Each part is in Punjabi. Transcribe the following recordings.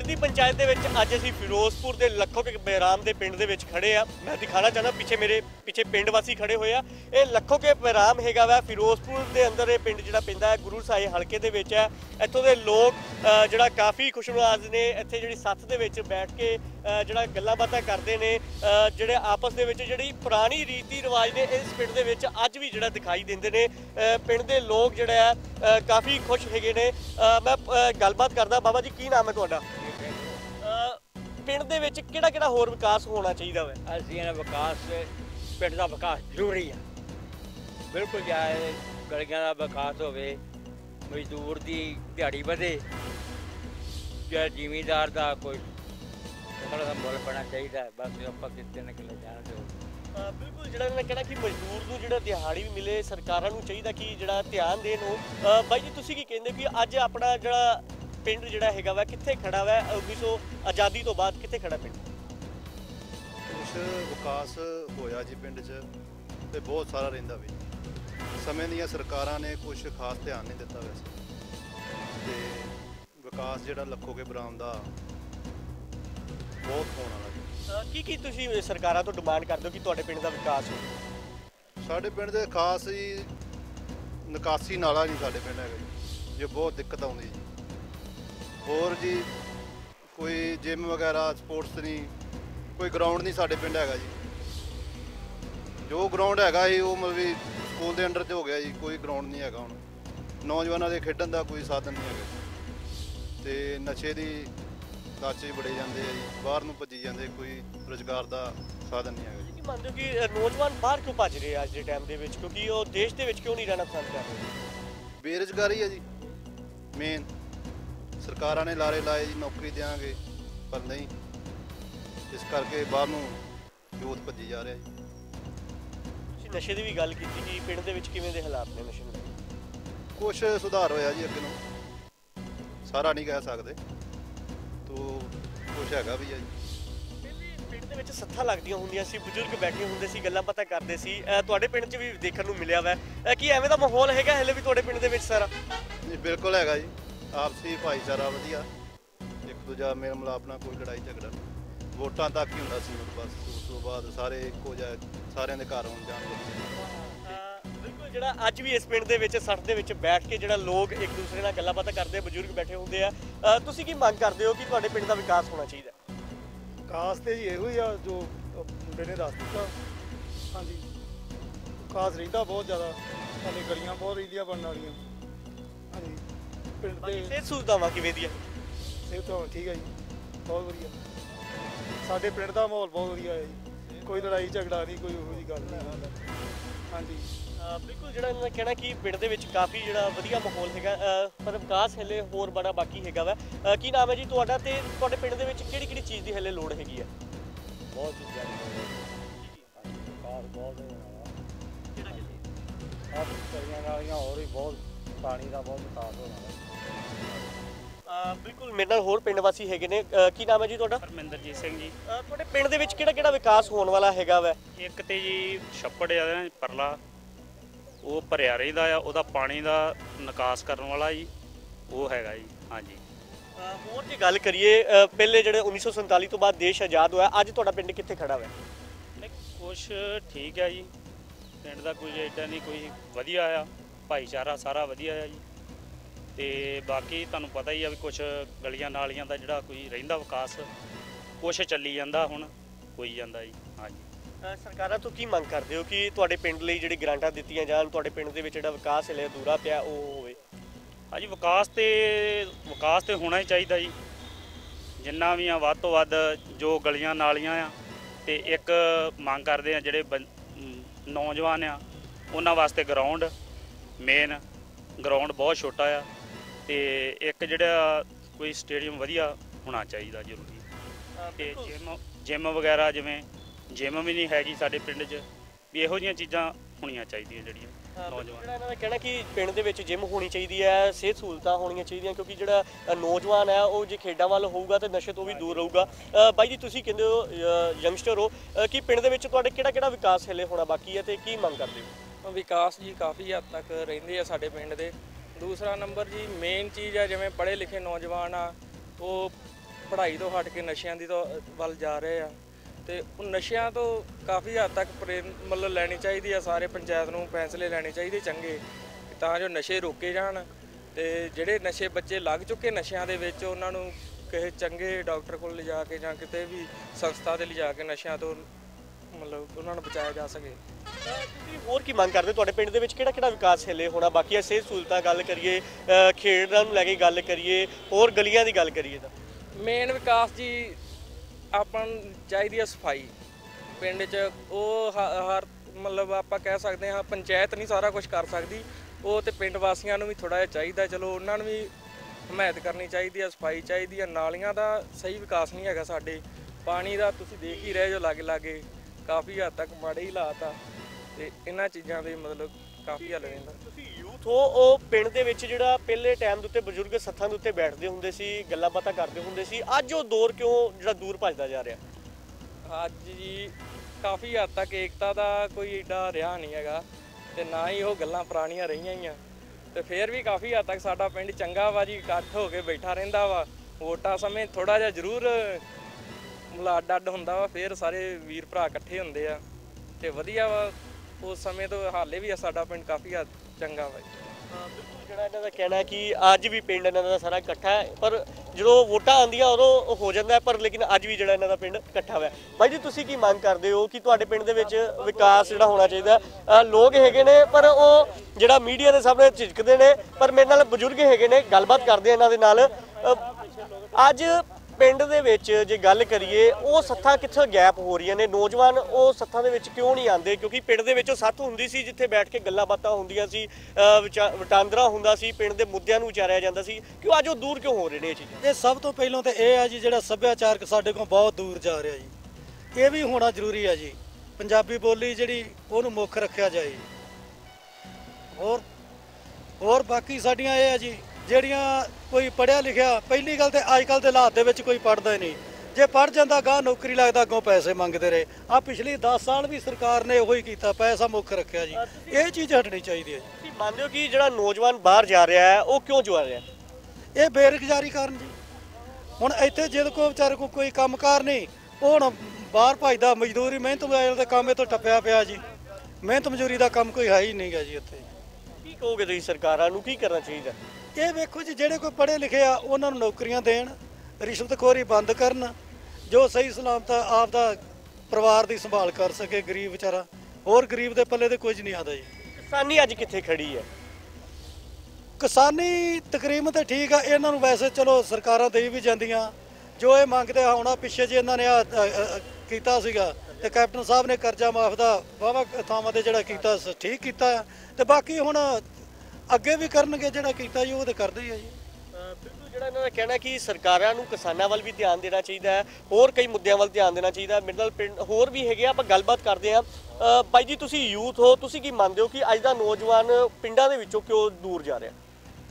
ਪਿੰਡ ਦੀ ਪੰਚਾਇਤ ਦੇ ਵਿੱਚ ਅੱਜ ਅਸੀਂ ਫਿਰੋਜ਼ਪੁਰ ਦੇ ਲੱਖੋ ਕੇ ਬੈਰਾਮ ਦੇ ਪਿੰਡ ਦੇ ਵਿੱਚ ਖੜੇ ਆ। ਮੈਂ ਦਿਖਾਣਾ ਚਾਹੁੰਦਾ, ਪਿੱਛੇ ਮੇਰੇ, ਪਿੱਛੇ ਪਿੰਡ ਵਾਸੀ ਖੜੇ ਹੋਏ ਆ। ਇਹ ਲੱਖੋ ਕੇ ਬੈਰਾਮ ਹੈਗਾ ਵਾ, ਫਿਰੋਜ਼ਪੁਰ ਦੇ ਅੰਦਰ ਇਹ ਪਿੰਡ ਜਿਹੜਾ ਪੈਂਦਾ ਹੈ, ਗੁਰੂ ਸਾਹਿਬ ਹਲਕੇ ਦੇ ਵਿੱਚ ਹੈ। ਇੱਥੋਂ ਦੇ ਲੋਕ ਜਿਹੜਾ ਕਾਫੀ ਖੁਸ਼ਨਵਾਜ਼ ਨੇ, ਇੱਥੇ ਜਿਹੜੀ ਸੱਥ ਦੇ ਵਿੱਚ ਬੈਠ ਕੇ ਜਿਹੜਾ ਗੱਲਾਂ ਬਾਤਾਂ ਕਰਦੇ ਨੇ ਜਿਹੜੇ ਆਪਸ ਦੇ ਵਿੱਚ ਜਿਹੜੀ ਪੁਰਾਣੀ ਰੀਤੀ ਰਿਵਾਜ ਨੇ ਇਸ ਪਿੰਡ ਦੇ ਵਿੱਚ ਅੱਜ ਵੀ ਜਿਹੜਾ ਦਿਖਾਈ ਦਿੰਦੇ ਨੇ। ਪਿੰਡ ਦੇ ਲੋਕ ਜਿਹੜਾ ਹੈ ਕਾਫੀ ਖੁਸ਼ ਹੈਗੇ ਨੇ। ਮੈਂ ਗੱਲਬਾਤ ਕਰਦਾ, ਬਾਬਾ ਜੀ, ਕੀ ਨਾਮ ਹੈ ਤੁਹਾਡਾ? ਪਿੰਡ ਦੇ ਵਿੱਚ ਕਿਹੜਾ ਕਿਹੜਾ ਹੋਰ ਵਿਕਾਸ ਹੋਣਾ ਚਾਹੀਦਾ ਵੈ? ਅਸੀਂ ਇਹਨਾਂ ਵਿਕਾਸ ਪਿੰਡ ਦਾ ਵਿਕਾਸ ਜ਼ਰੂਰੀ ਆ। ਬਿਲਕੁਲ ਜਾਏ ਗਲੀਆਂ ਦਾ ਵਿਕਾਸ ਹੋਵੇ ਮਜ਼ਦੂਰ ਦੀ ਦਿਹਾੜੀ ਵਧੇ ਜਾਂ ਜ਼ਿਮੀਂਦਾਰ ਦਾ ਕੋਈ ਥੋੜਾ ਦਾ ਮੁੱਲ ਪੈਣਾ ਚਾਹੀਦਾ ਹੈ। ਬਸ ਆਪਾਂ ਕਿਤੇ ਨਾ ਕਿਤੇ ਜਾਣ ਦਿਓ। ਅ, ਬਿਲਕੁਲ ਜਿਹੜਾ ਨੇ ਕਹਿਣਾ ਕਿ ਮਜ਼ਦੂਰ ਨੂੰ ਜਿਹੜਾ ਦਿਹਾੜੀ ਵੀ ਮਿਲੇ ਸਰਕਾਰਾਂ ਨੂੰ ਚਾਹੀਦਾ ਕਿ ਜਿਹੜਾ ਧਿਆਨ ਦੇਣ ਉਹ ਬਾਈ ਜੀ ਤੁਸੀਂ ਕੀ ਕਹਿੰਦੇ ਕਿ ਅੱਜ ਆਪਣਾ ਜਿਹੜਾ ਪਿੰਡ ਜਿਹੜਾ ਹੈਗਾ ਵਾ ਕਿੱਥੇ ਖੜਾ ਵਾ 1900 ਆਜ਼ਾਦੀ ਤੋਂ ਬਾਅਦ ਕਿੱਥੇ ਖੜਾ ਪਿੰਡ? ਕੁਛ ਵਿਕਾਸ ਹੋਇਆ ਜੀ ਪਿੰਡ 'ਚ ਤੇ ਬਹੁਤ ਸਾਰਾ ਰਹਿੰਦਾ ਵੀ। ਸਮੇਂ ਦੀਆਂ ਸਰਕਾਰਾਂ ਨੇ ਕੁਝ ਖਾਸ ਧਿਆਨ ਨਹੀਂ ਦਿੱਤਾ ਵੈਸੇ। ਤੇ ਵਿਕਾਸ ਜਿਹੜਾ ਲੱਖੋਗੇ ਬਰਾਮ ਦਾ ਬਹੁਤ ਹੋਣ ਵਾਲਾ ਜੀ। ਕੀ ਕੀ ਤੁਸੀਂ ਸਰਕਾਰਾਂ ਤੋਂ ਡਿਮਾਂਡ ਕਰਦੇ ਹੋ ਕਿ ਤੁਹਾਡੇ ਪਿੰਡ ਦਾ ਵਿਕਾਸ ਹੋਵੇ? ਸਾਡੇ ਪਿੰਡ ਦੇ ਖਾਸ ਹੀ ਨਿਕਾਸੀ ਨਾਲਾ ਨਹੀਂ ਸਾਡੇ ਪਿੰਡ ਹੈਗਾ ਜੀ ਜੇ ਬਹੁਤ ਦਿੱਕਤ ਆਉਂਦੀ ਜੀ। ਹੋਰ ਜੀ ਕੋਈ ਜਿਮ ਵਗੈਰਾ ਸਪੋਰਟਸ ਨਹੀਂ ਕੋਈ ਗਰਾਊਂਡ ਨਹੀਂ ਸਾਡੇ ਪਿੰਡ ਹੈਗਾ ਜੀ। ਜੋ ਗਰਾਊਂਡ ਹੈਗਾ ਜੀ ਉਹ ਮਤਲਬ ਵੀ ਸਕੂਲ ਦੇ ਅੰਡਰ 'ਚ ਹੋ ਗਿਆ ਜੀ ਕੋਈ ਗਰਾਊਂਡ ਨਹੀਂ ਹੈਗਾ ਹੁਣ। ਨੌਜਵਾਨਾਂ ਦੇ ਖੇਡਣ ਦਾ ਕੋਈ ਸਾਧਨ ਨਹੀਂ ਹੈਗਾ। ਤੇ ਨਸ਼ੇ ਦੀ ਲਾਚੇ ਬੜੇ ਜਾਂਦੇ ਆ ਜੀ ਬਾਹਰ ਨੂੰ ਭੱਜੀ ਜਾਂਦੇ ਕੋਈ ਰੋਜ਼ਗਾਰ ਦਾ ਸਾਧਨ ਨਹੀਂ ਹੈਗਾ ਜੀ। ਕੀ ਮੰਨਦੇ ਹੋ ਕਿ ਨੌਜਵਾਨ ਬਾਹਰ ਕਿਉਂ ਭੱਜ ਰਹੇ ਆ ਅੱਜ ਦੇ ਟਾਈਮ ਦੇ ਵਿੱਚ? ਕਿਉਂਕਿ ਉਹ ਦੇਸ਼ ਦੇ ਵਿੱਚ ਕਿਉਂ ਨਹੀਂ ਰਹਿਣਾ ਪਸੰਦ ਕਰ ਰਹੇ? ਬੇਰੁਜ਼ਗਾਰੀ ਹੈ ਜੀ ਮੇਨ ਸਰਕਾਰਾਂ ਨੇ ਲਾਰੇ ਲਾਏ ਜੀ ਨੌਕਰੀ ਦੇਾਂਗੇ ਪਰ ਨਹੀਂ। ਇਸ ਕਰਕੇ ਬਾਹਰ ਨੂੰ ਯੂਥ ਭੱਜੀ ਜਾ ਰਿਹਾ ਜੀ। ਤੁਸੀਂ ਨਸ਼ੇ ਦੀ ਵੀ ਗੱਲ ਕੀਤੀ ਕਿ ਪਿੰਡ ਦੇ ਵਿੱਚ ਕਿਵੇਂ ਦੇ ਹਾਲਾਤ ਨੇ ਨਸ਼ੇ ਨੂੰ ਲੈ ਕੇ ਕੁਛ ਸੁਧਾਰ ਹੋਇਆ ਜੀ ਅੱਗੇ ਨੂੰ। ਸਾਰਾ ਨਹੀਂ ਕਹਿ ਸਕਦੇ। ਤੋ ਕੁਛ ਹੈਗਾ ਵੀ ਹੈ ਜੀ। ਪਿੰਡ ਦੇ ਵਿੱਚ ਸੱਥਾਂ ਲੱਗਦੀਆਂ ਹੁੰਦੀਆਂ ਸੀ ਬਜ਼ੁਰਗ ਬੈਠੇ ਹੁੰਦੇ ਸੀ ਗੱਲਾਂ ਬਾਤਾਂ ਕਰਦੇ ਸੀ। ਤੁਹਾਡੇ ਪਿੰਡ 'ਚ ਵੀ ਦੇਖਣ ਨੂੰ ਮਿਲਿਆ ਵਾ। ਕੀ ਐਵੇਂ ਦਾ ਮਾਹੌਲ ਹੈਗਾ ਹਲੇ ਵੀ ਤੁਹਾਡੇ ਪਿੰਡ ਦੇ ਵਿੱਚ ਸਾਰਾ? ਬਿਲਕੁਲ ਹੈਗਾ ਜੀ। ਆਪਸੀ ਭਾਈਚਾਰਾ ਵਧੀਆ। ਇੱਕ ਦੂਜਾ ਮੇਲ ਮਿਲਾਪ ਨਾਲ ਕੋਈ ਲੜਾਈ ਝਗੜਾ ਵੋਟਾਂ ਤੱਕ ਹੀ ਹੁੰਦਾ ਸੀ ਬਸ। ਉਸ ਤੋਂ ਬਾਅਦ ਸਾਰੇ ਇੱਕੋ ਜਿਹਾ ਸਾਰਿਆਂ ਦੇ ਘਰ ਆਉਣ ਜਾਣ ਬਿਲਕੁਲ ਜਿਹੜਾ ਅੱਜ ਵੀ ਇਸ ਪਿੰਡ ਦੇ ਵਿੱਚ ਸੱਥ ਦੇ ਵਿੱਚ ਬੈਠ ਕੇ ਜਿਹੜਾ ਲੋਕ ਇੱਕ ਦੂਸਰੇ ਨਾਲ ਗੱਲਾਂ ਬਾਤਾਂ ਕਰਦੇ ਬਜ਼ੁਰਗ ਬੈਠੇ ਹੁੰਦੇ ਆ। ਤੁਸੀਂ ਕੀ ਮੰਗ ਕਰਦੇ ਹੋ ਕਿ ਤੁਹਾਡੇ ਪਿੰਡ ਦਾ ਵਿਕਾਸ ਹੋਣਾ ਚਾਹੀਦਾ? ਕਾਸ ਤੇ ਜੀ ਇਹੋ ਹੀ ਆ ਜੋ ਮੁੰਡੇ ਨੇ ਦੱਸ ਦਿੱਤਾ। ਹਾਂਜੀ। ਕਾਸ ਰਹਿੰਦਾ ਬਹੁਤ ਜ਼ਿਆਦਾ। ਹਾਲੇ ਗਲੀਆਂ ਬਹੁਤ ਰਹਿੰਦੀਆਂ ਬਣਨ ਵਾਲੀਆਂ। ਪਿੰਡ ਬਾਕੀ ਦੇ ਸਿਹਤ ਸੁਵਿਧਾਵਾਂ ਕਿਵੇਂ ਦੀਆਂ? ਸਿਹਤ ਤਾਂ ਠੀਕ ਹੈ ਜੀ ਬਹੁਤ ਵਧੀਆ। ਸਾਡੇ ਪਿੰਡ ਦਾ ਮਾਹੌਲ ਬਹੁਤ ਵਧੀਆ ਹੈ ਜੀ। ਕੋਈ ਲੜਾਈ ਝਗੜਾ ਨਹੀਂ ਕੋਈ ਉਹੋ ਜੀ ਗੱਲ ਨਹੀਂ। ਹਾਂਜੀ। ਬਿਲਕੁਲ ਜਿਹੜਾ ਇਹਨਾਂ ਦਾ ਕਹਿਣਾ ਕਿ ਪਿੰਡ ਦੇ ਵਿੱਚ ਕਾਫੀ ਜਿਹੜਾ ਵਧੀਆ ਮਾਹੌਲ ਹੈਗਾ ਪਰ ਵਿਕਾਸ ਹਲੇ ਹੋਰ ਬੜਾ ਬਾਕੀ ਹੈਗਾ ਵਾ। ਕੀ ਨਾਮ ਹੈ ਜੀ ਤੁਹਾਡਾ ਤੇ ਤੁਹਾਡੇ ਪਿੰਡ ਦੇ ਵਿੱਚ ਕਿਹੜੀ ਕਿਹੜੀ ਚੀਜ਼ ਦੀ ਹਲੇ ਲੋੜ ਹੈਗੀ ਹੈ ਬਹੁਤ ਚੀਜ਼ਾਂ ਨੇ ਬਹੁਤ ਕਰੀਆਂ ਨਾਲੀਆਂ ਹੋਰ ਵੀ ਬਹੁਤ ਪਾਣੀ ਦਾ ਬਹੁਤ ਵਿਕਾਸ ਹੋਣਾ ਅ, ਬਿਲਕੁਲ ਮੇਰੇ ਨਾਲ ਹੋਰ ਪਿੰਡ ਵਾਸੀ ਹੈਗੇ ਨੇ। ਅ, ਕੀ ਨਾਮ ਹੈ ਜੀ ਤੁਹਾਡਾ? ਪਰਮਿੰਦਰਜੀਤ ਸਿੰਘ ਜੀ। ਅ, ਤੁਹਾਡੇ ਪਿੰਡ ਦੇ ਵਿੱਚ ਕਿਹੜਾ ਕਿਹੜਾ ਵਿਕਾਸ ਹੋਣ ਵਾਲਾ ਹੈਗਾ ਵਾ? ਇੱਕ ਤੇ ਜੀ ਛੱਪੜ ਆ ਨਾ ਪਰਲਾ। ਉਹ ਭਰਿਆ ਰਹਿੰਦਾ ਆ ਉਹਦਾ ਪਾਣੀ ਦਾ ਨਿਕਾਸ ਕਰਨ ਵਾਲਾ ਜੀ। ਉਹ ਹੈਗਾ ਜੀ ਹਾਂਜੀ। ਅ, ਹੋਰ ਜੇ ਗੱਲ ਕਰੀਏ ਅ, ਪਹਿਲੇ ਜਿਹੜੇ 1947 ਤੋਂ ਬਾਅਦ ਦੇਸ਼ ਆਜ਼ਾਦ ਹੋਇਆ ਅੱਜ ਤੁਹਾਡਾ ਪਿੰਡ ਕਿੱਥੇ ਖੜਾ ਵਾ? ਨਹੀਂ ਕੁਛ ਠੀਕ ਆ ਜੀ। ਪਿੰਡ ਦਾ ਕੋਈ ਏਡਾ ਨਹੀਂ ਕੋਈ ਵਧੀਆ ਆ। ਭਾਈਚਾਰਾ ਸਾਰਾ ਵਧੀਆ ਆ ਜੀ। ਤੇ ਬਾਕੀ ਤੁਹਾਨੂੰ ਪਤਾ ਹੀ ਆ ਵੀ ਕੁਛ ਗਲੀਆਂ ਨਾਲੀਆਂ ਦਾ ਜਿਹੜਾ ਕੋਈ ਰਹਿੰਦਾ ਵਿਕਾਸ ਕੁਛ ਚੱਲੀ ਜਾਂਦਾ ਹੁਣ ਹੋਈ ਜਾਂਦਾ ਜੀ ਹਾਂਜੀ। ਸਰਕਾਰਾਂ ਤੋਂ ਕੀ ਮੰਗ ਕਰਦੇ ਹੋ ਕਿ ਤੁਹਾਡੇ ਪਿੰਡ ਲਈ ਜਿਹੜੀ ਗ੍ਰਾਂਟਾਂ ਦਿੱਤੀਆਂ ਜਾਣ ਤੁਹਾਡੇ ਪਿੰਡ ਦੇ ਵਿੱਚ ਜਿਹੜਾ ਵਿਕਾਸ ਹਲੇ ਅਧੂਰਾ ਪਿਆ ਉਹ ਹੋਵੇ? ਹਾਂਜੀ ਵਿਕਾਸ ਤੇ ਵਿਕਾਸ ਤੇ ਹੋਣਾ ਹੀ ਚਾਹੀਦਾ ਜੀ। ਜਿੰਨਾ ਵੀ ਆ ਵੱਧ ਤੋਂ ਵੱਧ ਜੋ ਗਲੀਆਂ ਨਾਲੀਆਂ ਆ ਤੇ ਇੱਕ ਮੰਗ ਕਰਦੇ ਆ ਜਿਹੜੇ ਨੌਜਵਾਨ ਆ ਉਹਨਾਂ ਵਾਸਤੇ ਗਰਾਊਂਡ ਮੇਨ ਗਰਾਊਂਡ ਬਹੁਤ ਛੋਟਾ ਆ। ਤੇ ਇੱਕ ਜਿਹੜਾ ਕੋਈ ਸਟੇਡੀਅਮ ਵਧੀਆ ਹੋਣਾ ਚਾਹੀਦਾ ਜ਼ਰੂਰੀ। ਤੇ। ਜਿਮ ਜਿਮ ਵਗੈਰਾ ਜਿਵੇਂ ਜਿਮ ਵੀ ਨਹੀਂ ਹੈਗੀ ਸਾਡੇ ਪਿੰਡ 'ਚ ਵੀ ਇਹੋ ਜਿਹੀਆਂ ਚੀਜ਼ਾਂ ਹੋਣੀਆਂ ਚਾਹੀਦੀਆਂ ਜਿਹੜੀਆਂ ਨੌਜਵਾਨ ਜਿਹੜਾ ਇਹਨਾਂ ਦਾ ਕਹਿਣਾ ਕਿ ਪਿੰਡ ਦੇ ਵਿੱਚ ਜਿਮ ਹੋਣੀ ਚਾਹੀਦੀ ਹੈ ਸਿਹਤ ਸਹੂਲਤਾਂ ਹੋਣੀਆਂ ਚਾਹੀਦੀਆਂ ਕਿਉਂਕਿ ਜਿਹੜਾ ਨੌਜਵਾਨ ਹੈ ਉਹ ਜੇ ਖੇਡਾਂ ਵੱਲ ਹੋਊਗਾ ਤੇ ਨਸ਼ੇ ਤੋਂ ਵੀ ਦੂਰ ਰਹੂਗਾ। ਬਾਈ ਜੀ ਤੁਸੀਂ ਕਹਿੰਦੇ ਹੋ ਯੰਗਸਟਰ ਹੋ ਕਿ ਪਿੰਡ ਦੇ ਵਿੱਚ ਤੁਹਾਡੇ ਕਿਹੜਾ ਕਿਹੜਾ ਵਿਕਾਸ ਹਲੇ ਹੋਣਾ ਬਾਕੀ ਹੈ ਤੇ ਕੀ ਮੰਗ ਕਰਦੇ ਹੋ? ਵਿਕਾਸ ਜੀ ਕਾਫੀ ਹੱਦ ਤੱਕ ਰਹਿੰਦੇ ਆ ਸਾਡੇ ਪਿੰਡ ਦੇ। ਦੂਸਰਾ ਨੰਬਰ ਜੀ ਮੇਨ ਚੀਜ਼ ਆ, ਜਿਵੇਂ ਪੜ੍ਹੇ ਲਿਖੇ ਨੌਜਵਾਨ ਆ, ਉਹ ਪੜ੍ਹਾਈ ਤੋਂ ਹਟ ਕੇ ਨਸ਼ਿਆਂ ਦੀ ਤੋਂ ਵੱਲ ਜਾ ਰਹੇ ਆ। ਤੇ ਉਹ ਨਸ਼ਿਆਂ ਤੋਂ ਕਾਫੀ ਹੱਦ ਤੱਕ ਪ੍ਰੇਰ ਮਤਲਬ ਲੈਣੀ ਚਾਹੀਦੀ ਆ, ਸਾਰੇ ਪੰਚਾਇਤ ਨੂੰ ਫੈਸਲੇ ਲੈਣੇ ਚਾਹੀਦੇ ਚੰਗੇ ਤਾਂ ਜੋ ਨਸ਼ੇ ਰੋਕੇ ਜਾਣ। ਤੇ ਜਿਹੜੇ ਨਸ਼ੇ ਬੱਚੇ ਲੱਗ ਚੁੱਕੇ ਨਸ਼ਿਆਂ ਦੇ ਵਿੱਚ, ਉਹਨਾਂ ਨੂੰ ਕਿਸੇ ਚੰਗੇ ਡਾਕਟਰ ਕੋਲ ਲਿਜਾ ਕੇ ਜਾਂ ਕਿਤੇ ਵੀ ਸੰਸਥਾ ਤੇ ਲਿਜਾ ਕੇ ਨਸ਼ਿਆਂ ਤੋਂ ਉਹਨਾਂ ਨੂੰ ਬਚਾਇਆ ਜਾ ਸਕੇ। ਤੁਸੀਂ ਹੋਰ ਕੀ ਮੰਗ ਕਰਦੇ ਹੋ? ਤੁਹਾਡੇ ਪਿੰਡ ਦੇ ਵਿੱਚ ਕਿਹੜਾ ਕਿਹੜਾ ਵਿਕਾਸ ਹਿੱਲੇ ਹੋਣਾ? ਬਾਕੀ ਇਹ ਸਿਹਤ ਸਹੂਲਤਾਂ ਗੱਲ ਕਰੀਏ ਖੇਡਾਂ ਨੂੰ ਲੈ ਕੇ ਗੱਲ ਕਰੀਏ ਹੋਰ ਗਲੀਆਂ ਦੀ ਗੱਲ ਕਰੀਏ ਤਾਂ। ਮੇਨ ਵਿਕਾਸ ਜੀ ਆਪਾਂ ਨੂੰ ਚਾਹੀਦੀ ਹੈ ਸਫ਼ਾਈ। ਪਿੰਡ 'ਚ ਉਹ ਹ- ਹਰ ਮਤਲਬ ਆਪਾਂ ਕਹਿ ਸਕਦੇ ਹਾਂ ਪੰਚਾਇਤ ਨਹੀਂ ਸਾਰਾ ਕੁਝ ਕਰ ਸਕਦੀ। ਉਹ ਤੇ ਪਿੰਡ ਵਾਸੀਆਂ ਨੂੰ ਵੀ ਥੋੜਾ ਜਿਹਾ ਚਾਹੀਦਾ। ਚਲੋ ਉਹਨਾਂ ਨੂੰ ਵੀ ਹਮਾਇਤ ਕਰਨੀ ਚਾਹੀਦੀ ਹੈ ਸਫ਼ਾਈ ਚਾਹੀਦੀ ਹੈ ਨਾਲੀਆਂ ਦਾ ਸਹੀ ਵਿਕਾਸ ਨਹੀਂ ਹੈਗਾ ਸਾਡੇ। ਪਾਣੀ ਦਾ ਤੁਸੀਂ ਦੇਖ ਹੀ ਰਹੇ ਜੋ ਲਾਗੇ ਲਾਗੇ ਕਾਫੀ ਹੱਦ ਤੱਕ ਮਾੜੇ ਹੀ ਹਾਲਾਤ ਆ ਤੇ ਇਹਨਾਂ ਚੀਜ਼ਾਂ ਦੇ ਮਤਲਬ ਕਾਫੀ ਹੱਲ ਰਹਿੰਦਾ ਤੁਸੀਂ ਯੂਥ ਹੋ ਉਹ ਪਿੰਡ ਦੇ ਵਿੱਚ ਜਿਹੜਾ ਪਹਿਲੇ ਟਾਈਮ ਦੇ ਉੱਤੇ ਬਜ਼ੁਰਗ ਸੱਥਾਂ ਦੇ ਉੱਤੇ ਬੈਠਦੇ ਹੁੰਦੇ ਸੀ ਗੱਲਾਂ ਬਾਤਾਂ ਕਰਦੇ ਹੁੰਦੇ ਸੀ ਅੱਜ ਉਹ ਦੌਰ ਕਿਉਂ ਜਿਹੜਾ ਦੂਰ ਭੱਜਦਾ ਜਾ ਰਿਹਾ? ਅੱਜ ਜੀ ਕਾਫੀ ਹੱਦ ਤੱਕ ਏਕਤਾ ਦਾ ਕੋਈ ਏਡਾ ਰਿਹਾ ਨਹੀਂ ਹੈਗਾ ਤੇ ਨਾ ਹੀ ਉਹ ਗੱਲਾਂ ਪੁਰਾਣੀਆਂ ਰਹੀਆਂ ਹੀ ਆ। ਤੇ ਫੇਰ ਵੀ ਕਾਫੀ ਹੱਦ ਤੱਕ ਸਾਡਾ ਪਿੰਡ ਚੰਗਾ ਵਾ ਜੀ ਇਕੱਠ ਹੋ ਕੇ ਬੈਠਾ ਰਹਿੰਦਾ ਵਾ। ਵੋਟਾਂ ਸਮੇਂ ਥੋੜਾ ਜਿਹਾ ਜ਼ਰੂਰ ਮਲਾਡ ਅੱਡ ਹੁੰਦਾ ਵਾ, ਫਿਰ ਸਾਰੇ ਵੀਰ ਭਰਾ ਇਕੱਠੇ ਹੁੰਦੇ ਆ। ਤੇ ਵਧੀਆ ਵਾ, ਉਸ ਸਮੇਂ ਤੋਂ ਹਾਲੇ ਵੀ ਸਾਡਾ ਪਿੰਡ ਕਾਫੀ ਚੰਗਾ ਵਾ। ਬਿਲਕੁਲ ਜਿਹੜਾ ਇਹਨਾਂ ਦਾ ਕਹਿਣਾ ਕਿ ਅੱਜ ਵੀ ਪਿੰਡ ਇਹਨਾਂ ਦਾ ਸਾਰਾ ਇਕੱਠਾ ਹੈ, ਪਰ ਜਦੋਂ ਵੋਟਾਂ ਆਉਂਦੀਆਂ ਉਦੋਂ ਹੋ ਜਾਂਦਾ ਪਰ ਲੇਕਿਨ ਅੱਜ ਵੀ ਜਿਹੜਾ ਇਹਨਾਂ ਦਾ ਪਿੰਡ ਇਕੱਠਾ ਹੋਇਆ ਬਾਈ ਜੀ, ਤੁਸੀਂ ਕੀ ਮੰਗ ਕਰਦੇ ਹੋ ਕਿ ਤੁਹਾਡੇ ਪਿੰਡ ਦੇ ਵਿੱਚ ਵਿਕਾਸ ਜਿਹੜਾ ਹੋਣਾ ਚਾਹੀਦਾ ਲੋਕ ਹੈਗੇ ਨੇ, ਪਰ ਉਹ ਜਿਹੜਾ ਮੀਡੀਆ ਦੇ ਸਾਹਮਣੇ ਝਿਜਕਦੇ ਨੇ, ਪਰ ਮੇਰੇ ਨਾਲ ਬਜ਼ੁਰਗ ਹੈਗੇ ਨੇ, ਗੱਲਬਾਤ ਕਰਦੇ ਇਹਨਾਂ ਦੇ ਨਾਲ। ਅੱਜ ਪਿੰਡ ਦੇ ਵਿੱਚ ਜੇ ਗੱਲ ਕਰੀਏ, ਉਹ ਸੱਥਾਂ ਕਿੱਥੇ ਗੈਪ ਹੋ ਰਹੀਆਂ ਨੇ? ਨੌਜਵਾਨ ਉਹ ਸੱਥਾਂ ਦੇ ਵਿੱਚ ਕਿਉਂ ਨਹੀਂ ਆਉਂਦੇ? ਕਿਉਂਕਿ ਪਿੰਡ ਦੇ ਵਿੱਚ ਉਹ ਸੱਥ ਹੁੰਦੀ ਸੀ ਜਿੱਥੇ ਬੈਠ ਕੇ ਗੱਲਾਂ ਬਾਤਾਂ ਹੁੰਦੀਆਂ ਸੀ, ਅਹ, ਵਿਚਾ- ਵਟਾਂਦਰਾ ਹੁੰਦਾ ਸੀ, ਪਿੰਡ ਦੇ ਮੁੱਦਿਆਂ ਨੂੰ ਵਿਚਾਰਿਆ ਜਾਂਦਾ ਸੀ। ਕਿਉਂ ਅੱਜ ਉਹ ਦੂਰ ਕਿਉਂ ਹੋ ਰਹੇ ਨੇ ਇਹ ਚੀਜ਼ਾਂ? ਇਹ ਸਭ ਤੋਂ ਪਹਿਲਾਂ ਤੇ ਇਹ ਆ ਜੀ, ਜਿਹੜਾ ਸੱਭਿਆਚਾਰਕ ਸਾਡੇ ਕੋਲ ਬਹੁਤ ਦੂਰ ਜਾ ਰਿਹਾ ਜੀ। ਇਹ ਵੀ ਹੋਣਾ ਜ਼ਰੂਰੀ ਆ ਜੀ। ਪੰਜਾਬੀ ਬੋਲੀ ਜਿਹੜੀ, ਉਹਨੂੰ ਮੁੱਖ ਰੱਖਿਆ ਜਾਏ। ਹੋਰ ਹੋਰ ਬਾਕੀ ਸਾਡੀਆਂ ਇਹ ਆ ਜੀ ਜਿਹੜੀਆਂ ਕੋਈ ਪੜਿਆ ਲਿਖਿਆ ਪਹਿਲੀ ਗੱਲ ਤੇ ਅੱਜ ਕੱਲ ਦੇ ਹਾਲਾਤ ਦੇ ਵਿੱਚ ਕੋਈ ਪੜਦਾ ਹੀ ਨਹੀਂ। ਜੇ ਪੜ ਜਾਂਦਾ ਗਾਂ ਨੌਕਰੀ ਲੱਗਦਾ ਅੱਗੋਂ ਪੈਸੇ ਮੰਗਦੇ ਰਹੇ। ਆ ਪਿਛਲੀ 10 ਸਾਲ ਵੀ ਸਰਕਾਰ ਨੇ ਉਹੀ ਕੀਤਾ ਪੈਸਾ ਮੁੱਖ ਰੱਖਿਆ ਜੀ। ਇਹ ਚੀਜ਼ ਹਟਣੀ ਚਾਹੀਦੀ ਹੈ ਜੀ। ਤੁਸੀਂ ਮੰਨਦੇ ਹੋ ਕਿ ਜਿਹੜਾ ਨੌਜਵਾਨ ਬਾਹਰ ਜਾ ਰਿਹਾ ਹੈ ਉਹ ਕਿਉਂ ਜਾ ਰਿਹਾ? ਹੈ ਇਹ ਬੇਰੁਜ਼ਗਾਰੀ ਕਾਰਨ ਜੀ। ਹੁਣ ਇੱਥੇ ਜਿਹਦੇ ਕੋ ਵਿਚਾਰੇ ਕੋ ਕੋਈ ਕੰਮਕਾਰ ਨਹੀਂ। ਉਹ ਹੁਣ ਬਾਹਰ ਭਜਦਾ ਮਜ਼ਦੂਰੀ ਮਿਹਨਤ ਮਜ਼ਦੂਰੀ ਦਾ ਕੰਮ ਇਹ ਤੋਂ ਟੱਪਿਆ ਪਿਆ ਜੀ। ਮਿਹਨਤ ਮਜ਼ਦੂਰੀ ਦਾ ਕੰਮ ਕੋਈ ਹੈ ਹੀ ਨਹੀਂਗਾ ਜੀ ਇੱਥੇ। ਕੀ ਕਹੋਗੇ ਤੁਸੀਂ ਸਰਕਾਰਾਂ ਨੂੰ? ਕੀ ਕਰਨਾ ਚਾਹੀਦਾ? ਇਹ ਵੇਖੋ ਜੀ ਜਿਹੜੇ ਕੋਈ ਪੜ੍ਹੇ ਲਿਖੇ ਆ ਉਹਨਾਂ ਨੂੰ ਨੌਕਰੀਆਂ ਦੇਣ ਰਿਸ਼ਵਤਖੋਰੀ ਬੰਦ ਕਰਨ ਜੋ ਸਹੀ ਸਲਾਮਤ ਆਪ ਦਾ ਪਰਿਵਾਰ ਦੀ ਸੰਭਾਲ ਕਰ ਸਕੇ ਗਰੀਬ ਵਿਚਾਰਾ। ਹੋਰ ਗਰੀਬ ਦੇ ਪੱਲੇ ਤੇ ਕੁਝ ਨਹੀਂ ਆਦਾ ਜੀ। ਕਿਸਾਨੀ ਅੱਜ ਕਿੱਥੇ ਖੜੀ ਹੈ? ਕਿਸਾਨੀ ਤਕਰੀਬਨ ਤੇ ਠੀਕ ਆ ਇਹਨਾਂ ਨੂੰ ਵੈਸੇ ਚਲੋ ਸਰਕਾਰਾਂ ਦੇ ਵੀ ਜਾਂਦੀਆਂ। ਜੋ ਇਹ ਮੰਗਦੇ ਆ ਹੁਣ ਆਹ ਪਿੱਛੇ ਜੇ ਇਹਨਾਂ ਨੇ ਆ ਕੀਤਾ ਸੀਗਾ ਤੇ ਕੈਪਟਨ ਸਾਹਿਬ ਨੇ ਕਰਜ਼ਾ ਮਾਫ ਦਾ ਵਾਵਾ ਥਾਵਾਂ ਤੇ ਜਿਹੜਾ ਕੀਤਾ ਠੀਕ ਕੀਤਾ ਤੇ ਬਾਕੀ ਹੁਣ ਅੱਗੇ ਵੀ ਕਰਨਗੇ ਜਿਹੜਾ ਕੀਤਾ ਜੀ ਉਹ ਤੇ ਕਰਦੇ ਹੀ ਆ ਜੀ। ਬਿਲਕੁਲ ਜਿਹੜਾ ਇਹਨਾਂ ਦਾ ਕਹਿਣਾ ਕਿ ਸਰਕਾਰਾਂ ਨੂੰ ਕਿਸਾਨਾਂ ਵੱਲ ਵੀ ਧਿਆਨ ਦੇਣਾ ਚਾਹੀਦਾ ਹੈ ਹੋਰ ਕਈ ਮੁੱਦਿਆਂ ਵੱਲ ਧਿਆਨ ਦੇਣਾ ਚਾਹੀਦਾ ਹੈ। ਮੇਰੇ ਨਾਲ ਪਿੰਡ ਹੋਰ ਵੀ ਹੈਗੇ ਆ ਆਪਾਂ ਗੱਲਬਾਤ ਕਰਦੇ ਆ ਬਾਈ ਜੀ ਤੁਸੀਂ ਯੂਥ ਹੋ ਤੁਸੀਂ ਕੀ ਮੰਨਦੇ ਹੋ ਕਿ ਅੱਜ ਦਾ ਨੌਜਵਾਨ ਪਿੰਡਾਂ ਦੇ ਵਿੱਚੋਂ ਕਿਉਂ ਦੂਰ ਜਾ ਰਿਹਾ?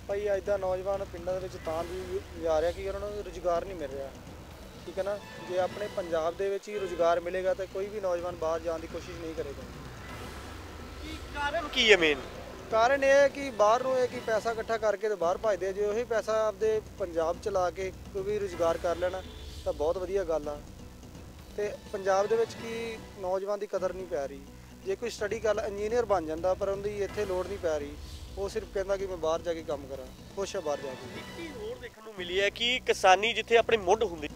ਭਾਈ ਅੱਜ ਦਾ ਨੌਜਵਾਨ ਪਿੰਡਾਂ ਦੇ ਵਿੱਚ ਤਾਂ ਵੀ ਜਾ ਰਿਹਾ ਕਿ ਉਹਨਾਂ ਨੂੰ ਰੁਜ਼ਗਾਰ ਨਹੀਂ ਮਿਲ ਰਿਹਾ। ਠੀਕ ਹੈ ਨਾ? ਜੇ ਆਪਣੇ ਪੰਜਾਬ ਦੇ ਵਿੱਚ ਹੀ ਰੁਜ਼ਗਾਰ ਮਿਲੇਗਾ ਤਾਂ ਕੋਈ ਵੀ ਨੌਜਵਾਨ ਬਾਹਰ ਜਾਣ ਦੀ ਕੋਸ਼ਿਸ਼ ਨਹੀਂ ਕਰੇਗਾ। ਕੀ ਕਾਰਨ ਕੀ ਹੈ ਮੇਨ ਕਾਰਨ ਇਹ ਹੈ ਕਿ ਬਾਹਰ ਨੂੰ ਇਹ ਕਿ ਪੈਸਾ ਇਕੱਠਾ ਕਰਕੇ ਤੇ ਬਾਹਰ ਭਜਦੇ ਜੇ ਉਹੀ ਪੈਸਾ ਆਪਦੇ ਪੰਜਾਬ ਚ ਲਾ ਕੇ ਕੋਈ ਵੀ ਰੁਜ਼ਗਾਰ ਕਰ ਲੈਣਾ, ਤਾਂ ਬਹੁਤ ਵਧੀਆ ਗੱਲ ਆ। ਤੇ ਪੰਜਾਬ ਦੇ ਵਿੱਚ ਕੀ ਨੌਜਵਾਨ ਦੀ ਕਦਰ ਨਹੀਂ ਪੈ ਰਹੀ। ਜੇ ਕੋਈ ਸਟੱਡੀ ਕਰ ਇੰਜੀਨੀਅਰ ਬਣ ਜਾਂਦਾ, ਪਰ ਉਹਦੀ ਇੱਥੇ ਲੋੜ ਨਹੀਂ ਪੈ ਰਹੀ। ਉਹ ਸਿਰਫ ਕਹਿੰਦਾ ਕਿ ਮੈਂ ਬਾਹਰ ਜਾ ਕੇ ਕੰਮ ਕਰਾਂ। ਖੁਸ਼ ਆ ਬਾਹਰ ਜਾ ਕੇ। ਇੱਕ ਚੀਜ਼ ਹੋਰ ਦੇਖਣ ਨੂੰ ਮਿਲੀ ਹੈ ਕਿ ਕਿਸਾਨੀ ਜਿੱਥੇ ਆਪਣੇ ਮੁੱਢ ਹੁੰਦੀ